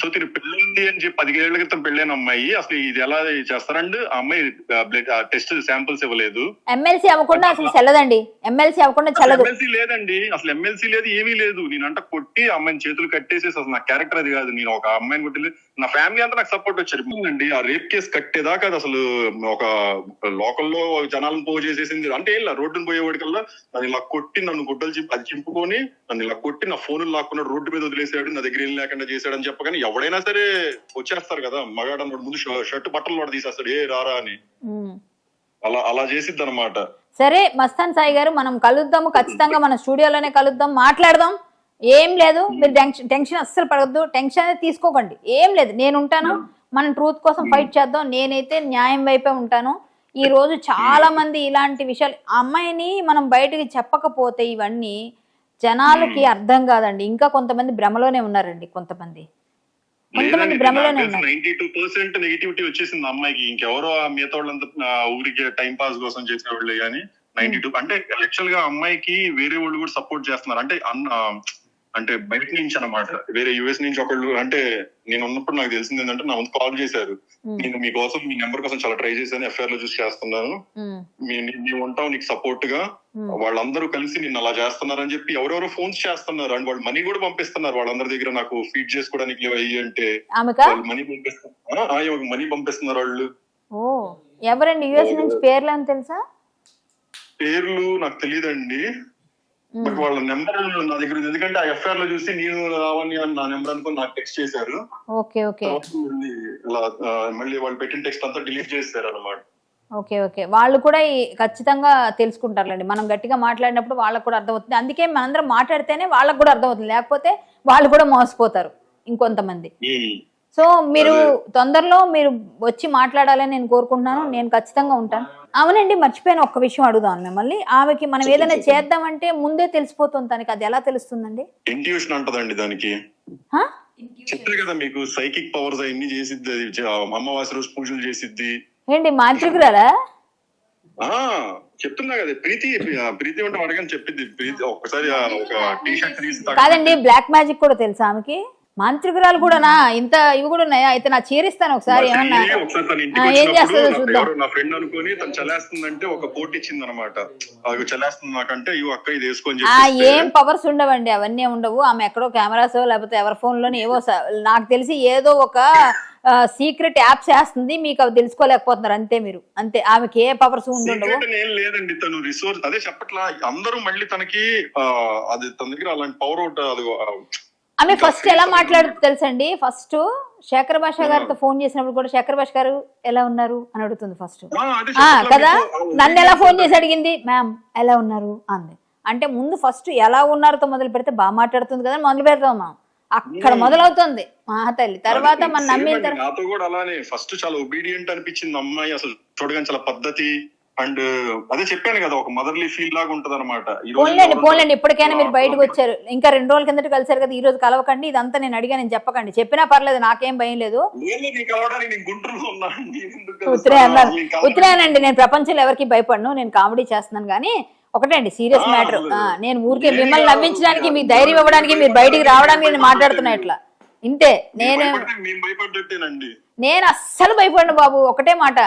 సో తిని పెళ్ళింది అని చెప్పి పదిహేళ్ళ క్రితం పెళ్ళైన అమ్మాయి అసలు ఇది ఎలా చేస్తారండి ఆ అమ్మాయి బ్లడ్ టెస్ట్ శాంపిల్స్ ఇవ్వలేదు. ఎమ్మెల్సీ అవ్వకుండా అసలు చెల్లదండి. ఎమ్మెల్సీ అవ్వకుండా చెల్లదు. ఎమ్మెల్సీ లేదండి. అసలు ఎమ్మెల్సీ లేదు ఏమీ లేదు. నేనంట కొట్టి అమ్మాయిని చేతులు కట్టేసేసి అసలు నా క్యారెక్టర్ అది కాదు. నేను ఒక అమ్మాయిని కొట్టి నా ఫ్యామిలీ అంతా నాకు సపోర్ట్ వచ్చారు. అండి ఆ రేప్ కేసు కట్టేదాకా అది అసలు ఒక లోకల్లో జనాలను పోగు చేసేసింది. అంటే ఇలా రోడ్డును పోయేవాడికల్లా నన్ను ఇలా కొట్టి నన్ను గుడ్డలు చింపి అది చింపుకొని నన్ను ఇలా కొట్టి నా ఫోన్ లాక్కున్నాడు రోడ్డు మీద వదిలేసాడు నా దగ్గర ఏం లేకుండా చేశాడు అని చెప్పగానే ఎవడైనా సరే వచ్చేస్తారు కదా మగాడు అన్నాడు ముందు షర్ట్ బట్టలు కూడా తీసేస్తాడు ఏ రారా అని. అలా అలా చేసిద్ది అనమాట సరే మస్తాన్ సాయి గారు మనం కలుద్దాము ఖచ్చితంగా మన స్టూడియోలోనే కలుద్దాం మాట్లాడదాం. ఏం లేదు మీరు టెన్షన్ టెన్షన్ అస్సలు పడవద్దు టెన్షన్ అనేది తీసుకోకండి. ఏం లేదు నేను ఉంటాను మనం ట్రూత్ కోసం ఫైట్ చేద్దాం నేనైతే న్యాయం వైపే ఉంటాను. ఈ రోజు చాలా మంది ఇలాంటి విషయాలు అమ్మాయిని మనం బయటకి చెప్పకపోతే ఇవన్నీ జనాలకి అర్థం కాదండి. ఇంకా కొంతమంది భ్రమలోనే ఉన్నారండి కొంతమంది. కొంతమంది భ్రమలోనే నైన్టీ టూ పర్సెంట్ నెగిటివిటీ వచ్చేసింది అమ్మాయికి. ఇంకెవరో ఆ మిగతా వాళ్ళంతా ఊరికి టైం పాస్ కోసం చేసేవాళ్ళే కానీ నైన్టీ టూ అంటే యాక్చువల్గా అమ్మాయికి వేరే వాళ్ళు కూడా సపోర్ట్ చేస్తున్నారు. అంటే అంటే బయట నుంచి అన్నమాట. వేరే యుఎస్ నుంచి ఒకళ్ళు అంటే నేను ఉన్నప్పుడు నాకు తెలిసింది ఏంటంటే నా ముందు కాల్ చేశారు. నేను మీకోసం మీ నెంబర్ కోసం చాలా ట్రై చేశాను ఎఫ్ఐఆర్లో చూసి చేస్తున్నాను. మేము. ఉంటాం నీకు సపోర్ట్గా. వాళ్ళందరూ కలిసి నిన్ను అలా చేస్తున్నారని చెప్పి ఎవరెవరో ఫోన్స్ చేస్తున్నారు. అండ్ వాళ్ళు మనీ కూడా పంపిస్తున్నారు. వాళ్ళందరి దగ్గర నాకు ఫీడ్ చేసుకోవడానికి అయ్యి అంటే వాళ్ళు మనీ పంపిస్తున్నారు. మనీ పంపిస్తున్నారు వాళ్ళు. ఎవరండి యుఎస్ నుంచి? పేర్లు అని తెలుసా? పేర్లు నాకు తెలియదండి. బట్ వాళ్ళ నెంబర్ నా దగ్గర ఎందుకంటే ఆ ఎఫ్ఐఆర్లో చూసి నేను రావని అని నా నెంబర్ అనుకుని నాకు టెక్స్ట్ చేశారు. ఓకే ఓకే మళ్ళీ ఇలా ఆ, మళ్ళీ వాళ్ళు పెట్టిన టెక్స్ట్ అంతా డిలీట్ చేశారు అనమాట ఓకే ఓకే వాళ్ళు కూడా ఖచ్చితంగా తెలుసుకుంటారులేండి. మనం గట్టిగా మాట్లాడినప్పుడు వాళ్ళకు కూడా అర్థమవుతుంది. అందుకే మనందరం మాట్లాడితేనే వాళ్ళకు కూడా అర్థమవుతుంది. లేకపోతే వాళ్ళు కూడా మోసపోతారు ఇంకొంతమంది. సో మీరు తొందరలో మీరు వచ్చి మాట్లాడాలని నేను కోరుకుంటున్నాను. నేను ఖచ్చితంగా ఉంటాను. అవునండి మర్చిపోయిన. ఒక్క విషయం అడుగుదాం మిమ్మల్ని. ఆమెకి మనం ఏదైనా చేద్దామంటే ముందే తెలిసిపోతుంది తనకి. అది ఎలా తెలుస్తుందండి? ఇంట్యూషన్ అంటదండి దానికి. హా? చెప్పే కదా మీకు సైకిక్ పవర్స్ అవన్నీ చేసిద్ది అమావాస్య రోజు పూజలు చేసిద్ది. ఏంటి మాంత్రికురాలా? చెప్తున్నా కదా ప్రీతి ప్రీతి అడగని చెప్పింది ప్రీతి ఒక్కసారి ఆ ఒక టీ షర్ట్ కాదండి బ్లాక్ మ్యాజిక్ కూడా తెలుసా ఆమెకి? మాంత్రికురాలు కూడానా ఇంత ఇవి కూడా ఉన్నాయా? అయితే నా చీరిస్తాను ఒకసారి ఏమన్నా? ఏ ఒకసారి తన ఇంటికి ఆ, ఏం వచ్చినప్పుడు చేస్తుందో నా- చూద్దాం. ఎవరో నా ఫ్రెండ్ అనుకుని తను చలేస్తుందంటే ఒక కోట్ ఇచ్చింది అనమాట అది చలేస్తుంది నాకంటే ఇవి అక్క ఇది వేసుకొని ఆ చెప్పి ఏం పవర్స్ ఉండవండి అవన్నీ ఉండవు. ఆమె ఎక్కడో కెమెరాస్ లేకపోతే ఎవరి ఫోన్లోనే ఏవో స- నాకు తెలిసి ఏదో ఒక సీక్రెట్ యాప్స్ వేస్తుంది మీకు అవి తెలుసుకోలేకపోతున్నారు అంతే మీరు. అంతే ఆమెకి ఏ పవర్స్ ఏం లేదండి తను రిసోర్స్ అదే చెప్పట్లా అందరూ మళ్ళీ తనకి అది తన దగ్గర అలాంటి పవర్ అవుట్ అది ఆమె ఫస్ట్ ఎలా మాట్లాడుతుంది తెలుసండి. ఫస్ట్ శేఖర్ భాష గారితో ఫోన్ చేసినప్పుడు కూడా శేఖర్ భాష గారు ఎలా ఉన్నారు అని అడుగుతుంది ఫస్ట్ కదా? నన్ను ఎలా ఫోన్ చేసి అడిగింది? మ్యామ్ ఎలా ఉన్నారు? అంది. అంటే ముందు ఫస్ట్ ఎలా ఉన్నారుతో మొదలు పెడితే బాగా మాట్లాడుతుంది కదా మొదలు పెడతాం మనం. అక్కడ మొదలవుతుంది మా తల్లి. తర్వాత మనం నమ్మిన. తర్వాత నాతో కూడా అలానే ఫస్ట్ చాలా ఒబీడియంట్ అనిపించింది అమ్మాయి. అసలు చూడగానే చాలా పద్ధతి అండ్ అదే చెప్పాను కదా ఒక మదర్లీ ఫీల్ లాగా ఉంటది అనమాట ఇప్పటికైనా మీరు బయటకు వచ్చారు. ఇంకా రెండు రోజుల కిందట కలిసారు కదా ఈ రోజు కలవకండి. ఇదంతా నేను అడిగా నేను చెప్పకండి. చెప్పినా పర్లేదు నాకేం భయం లేదు. కలవడానికి నేను ప్రపంచంలో ఎవరికి భయపడను. నేను కామెడీ చేస్తున్నాను కానీ ఒకటే అండి సీరియస్ మ్యాటర్. నేను ఊరికే మిమ్మల్ని. నవ్వించడానికి మీకు ధైర్యం ఇవ్వడానికి మీరు బయటికి రావడానికి నేను మాట్లాడుతున్నా ఇట్లా. ఇంతే. నేను నేను అస్సలు భయపడను బాబు. ఒకటే మాట.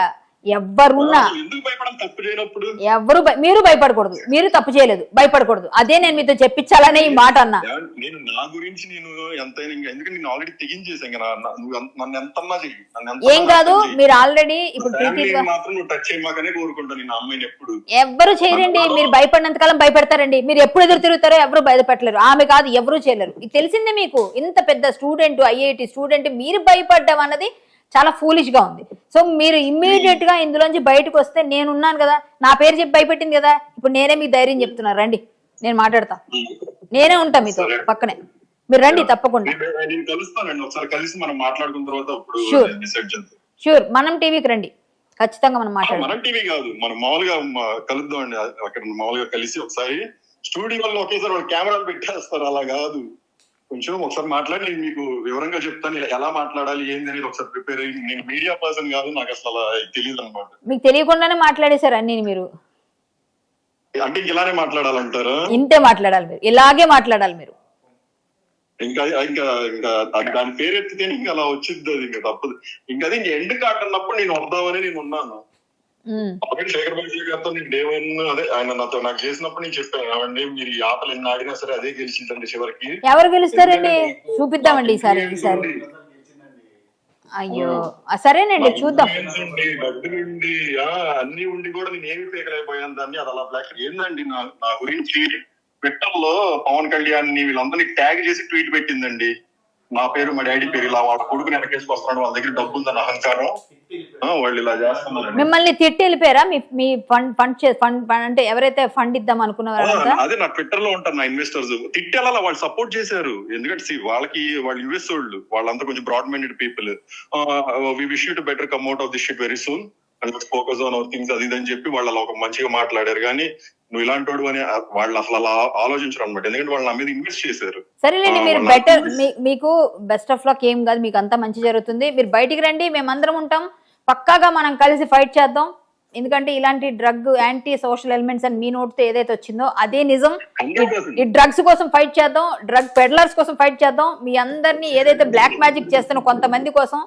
ఎవ్వరు భయ- మీరు భయపడకూడదు. మీరు తప్పు చేయలేదు. భయపడకూడదు. అదే నేను మీతో చెప్పించాలనే ఈ మాట అన్నా. నేను నా గురించి నేను ఎంతైనా ఎందుకంటే నేను ఆల్రెడీ తెగించేసాను నువ్వు నన్ను చెయ్యి. ఏం కాదు. మీరు ఆల్రెడీ ఇప్పుడు ప్రీతి ఫ్యామిలీని మాత్రం నువ్వు టచ్ చేయమాకనే కోరుకుంటాను నేను ఆ అమ్మాయిని ఎప్పుడు. ఎవ్వరు చేయరండి? మీరు భయపడినంత కాలం భయపెడతారండి. మీరు ఎప్పుడు ఎదురు తిరుగుతారో ఎవరు భయపెట్టలేరు. ఆమె కాదు ఎవరు చేయలేరు. ఇది తెలిసిందే మీకు. ఇంత పెద్ద స్టూడెంట్ ఐఐటి స్టూడెంట్ మీరు భయపడ్డం అన్నది చాలా ఫూలిష్గా ఉంది. సో మీరు ఇమ్మీడియట్గా ఇందులోంచి బయటకు వస్తే నేనున్నాను కదా నా పేరు చెప్పి భయపెట్టింది కదా ఇప్పుడు నేనే మీకు ధైర్యం చెప్తున్నా. రండి నేను మాట్లాడతా. నేనే ఉంటా మీతో పక్కనే. మీరు రండి తప్పకుండా. నేను- నేను కలుస్తానండి. ఒకసారి కలిసి మనం మాట్లాడుకున్న తర్వాత ఇప్పుడు Sure. డిసైడ్ చేద్దాం. షూర్ మనం టీవీకి రండి. ఖచ్చితంగా మనం మాట్లాడదాం. మనం టీవీ కాదు. మనం మామూలుగా కలుద్దాం అండి. అక్కడ మామూలుగా కలిసి ఒకసారి స్టూడియోలో ఒకేసారి వాళ్ళు కెమెరాలు పెట్టేస్తారు. అలా కాదు. కొంచెం ఒకసారి మాట్లాడి నేను మీకు వివరంగా చెప్తాను ఎలా మాట్లాడాలి ఏంది అనేది ఒకసారి ప్రిపేర్ అయ్యి నేను మీడియా పర్సన్ కాదు నాకు అసలు అలా తెలియదు అనమాట మీకు తెలియకుండానే మాట్లాడేశారు అన్ని మీరు. అంటే ఇలానే మాట్లాడాలంటారా? ఇంతే మాట్లాడాలి మీరు. ఇలాగే మాట్లాడాలి మీరు. ఇంకా ఇంకా ఇంకా దాని పేరెత్తితే ఇంకా అలా వచ్చింది అది ఇంకా తప్పదు. ఇంకా అది ఎండ్ అన్నప్పుడు నేను వద్దామని నేను ఉన్నాను. అప్పుడు శేఖర్ బాబు గారితో నేను డే వన్ అదే ఆయన నాతో నాకు చేసినప్పుడు నేను చెప్పాను ఏమండి మీరు ఈ ఆటలు ఎన్ని ఆడినా సరే అదే గెలిచిందండి చివరికి. ఎవరు గెలుస్తారండి చూపిద్దామండి ఈసారి ఈసారి. అయ్యో సరేనండి చూద్దాం. అన్ని ఉండి కూడా నేను ఏమి పీకలేకపోయాను దాన్ని అది అలా బ్లాక్ ఏందండి నా నా గురించి ట్విట్టర్లో పవన్ కళ్యాణ్ని వీళ్ళందరినీ ట్యాగ్ చేసి ట్వీట్ పెట్టిందండి. నా పేరు మా డాడీ పేరు ఇలా వాళ్ళ కొడుకుని వెనకేసి వస్తున్నాడు వాళ్ళ దగ్గర డబ్బు ఉందని అహంకారం వాళ్ళు ఇలా చేస్తున్నారండి. మిమ్మల్ని తిట్టి వెళ్ళిపోయారా? మీ మీ ఫండ్ ఫండ్ చే ఫండ్ అంటే ఎవరైతే ఫండ్ ఇద్దాం అనుకున్నవారంతా అదే నా ట్విట్టర్లో ఉంటారు నా ఇన్వెస్టర్స్ తిట్టేలా వాళ్ళు సపోర్ట్ చేశారు. ఎందుకంటే వాళ్ళకి వాళ్ళు యుఎస్ వాళ్ళు. వాళ్ళంతా కొంచెం broad minded people we wish you to better come out of this shit very soon focus on our things అది ఇది అని చెప్పి వాళ్ళు అలా ఒక మంచిగా మాట్లాడారు. కానీ నువ్వు ఇలాంటి వాడు అని వాళ్ళు అసలు అలా ఆలోచించరు అనమాట ఎందుకంటే వాళ్ళు నా మీద ఇన్వెస్ట్ చేశారు. సరేలేండి మీరు బెటర్ మీకు బెస్ట్ ఆఫ్ లక్ ఏం కాదు మీకు అంతా మంచి జరుగుతుంది. మీరు బయటికి రండి మేమందరం ఉంటాం. పక్కాగా మనం కలిసి ఫైట్ చేద్దాం. ఎందుకంటే ఇలాంటి డ్రగ్ యాంటీ సోషల్ ఎలిమెంట్స్ అని మీ నోట్తో ఏదైతే వచ్చిందో అదే నిజం. ఈ- డ్రగ్స్ కోసం ఫైట్ చేద్దాం. డ్రగ్ పెడ్లర్స్ కోసం ఫైట్ చేద్దాం. మీ అందరినీ ఏదైతే బ్లాక్ మ్యాజిక్ చేస్తున్న కొంతమంది కోసం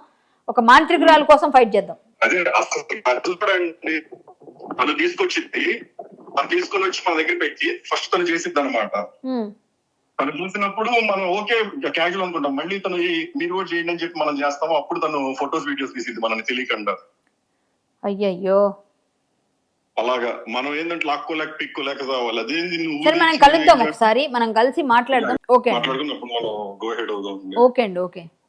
ఒక మాంత్రికురాల కోసం ఫైట్ చేద్దాం. అదే తీసుకొచ్చింది. తీసుకొని వచ్చి మన దగ్గర పెట్టి ఫస్ట్ తను చేసింది అనమాట. తను చూసినప్పుడు మనం ఓకే క్యాజువల్ అనుకుంటాం. మళ్ళీ తను మీరు కూడా చేయండి అని చెప్పి మనం చేస్తాము అప్పుడు తను ఫొటోస్ వీడియోస్ తీసింది మనకి తెలియకుండా. అయ్యయ్యో. అలాగా. మనం ఏంటంటే లాక్కోలేక పిక్కోలేక కావాలి సరే మనం కలుద్దాం ఒకసారి. మనం కలిసి మాట్లాడదాం. ఓకే మాట్లాడుకున్నప్పుడు మనం గో హెడ్ అవుదాం. ఓకే అండి ఓకే.